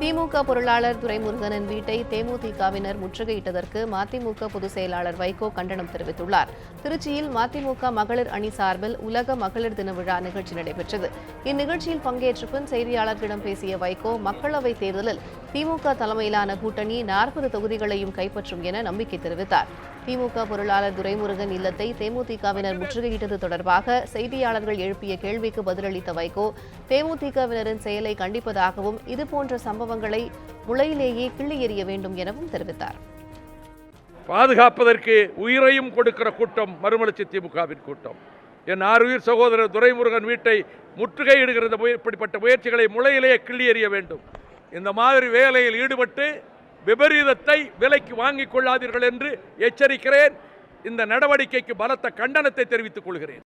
திமுக பொருளாளர் துரைமுருகனின் வீட்டை தேமுதிகவினர் முற்றுகையிட்டதற்கு மதிமுக பொதுச் செயலாளர் வைகோ கண்டனம் தெரிவித்துள்ளார். திருச்சியில் மதிமுக மகளிர் அணி சார்பில் உலக மகளிர் தின விழா நிகழ்ச்சி நடைபெற்றது. இந்நிகழ்ச்சியில் பங்கேற்ற பின் செய்தியாளர்களிடம் பேசிய வைகோ மக்களவைத் தேர்தலில் திமுக தலைமையிலான கூட்டணி நாற்பது தொகுதிகளையும் கைப்பற்றும் என நம்பிக்கை தெரிவித்தார். திமுக பொருளாளர் துரைமுருகன் இல்லத்தை தேமுதிகவினர் முற்றுகையிட்டது தொடர்பாக செய்தியாளர்கள் எழுப்பிய கேள்விக்கு பதிலளித்த வைகோ தேமுதிகவினரின் செயலை கண்டிப்பதாகவும் இதுபோன்ற சம்பவங்களை முளையிலேயே கிள்ளி எறிய வேண்டும் எனவும் தெரிவித்தார். பாதுகாப்பதற்கு உயிரையும் கொடுக்கிற கூட்டம் மறுமலர்ச்சி திமுகவின் கூட்டம். என் ஆறுயிர் சகோதரர் துரைமுருகன் வீட்டை முற்றுகையிடுகிற இப்படிப்பட்ட முயற்சிகளை முளையிலேயே கிள்ளி எறிய வேண்டும். இந்த மாதிரி வேலையில் ஈடுபட்டு விபரீதத்தை விலைக்கு வாங்கிக் கொள்ளாதீர்கள் என்று எச்சரிக்கிறேன். இந்த நடவடிக்கைக்கு பலத்த கண்டனத்தை தெரிவித்துக் கொள்கிறேன்.